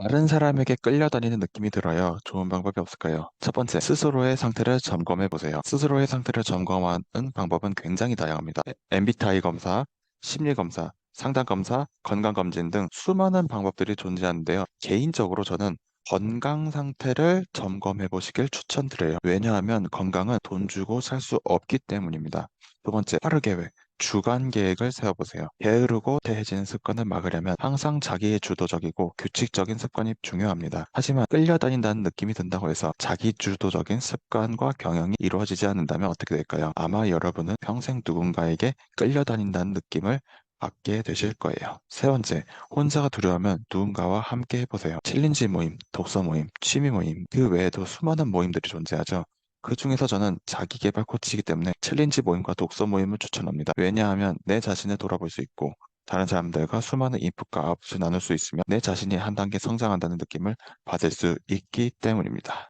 다른 사람에게 끌려다니는 느낌이 들어요. 좋은 방법이 없을까요? 첫 번째, 스스로의 상태를 점검해 보세요. 스스로의 상태를 점검하는 방법은 굉장히 다양합니다. MBTI 검사, 심리 검사, 상담 검사, 건강 검진 등 수많은 방법들이 존재하는데요. 개인적으로 저는 건강 상태를 점검해 보시길 추천드려요. 왜냐하면 건강은 돈 주고 살 수 없기 때문입니다. 두 번째, 하루 계획. 주간 계획을 세워보세요. 게으르고 대해지는 습관을 막으려면 항상 자기의 주도적이고 규칙적인 습관이 중요합니다. 하지만 끌려다닌다는 느낌이 든다고 해서 자기 주도적인 습관과 경영이 이루어지지 않는다면 어떻게 될까요? 아마 여러분은 평생 누군가에게 끌려다닌다는 느낌을 받게 되실 거예요. 세 번째, 혼자가 두려우면 누군가와 함께 해보세요. 챌린지 모임, 독서 모임, 취미 모임, 그 외에도 수많은 모임들이 존재하죠. 그 중에서 저는 자기 개발 코치이기 때문에 챌린지 모임과 독서 모임을 추천합니다. 왜냐하면 내 자신을 돌아볼 수 있고 다른 사람들과 수많은 인풋과 아웃풋을 나눌 수 있으며 내 자신이 한 단계 성장한다는 느낌을 받을 수 있기 때문입니다.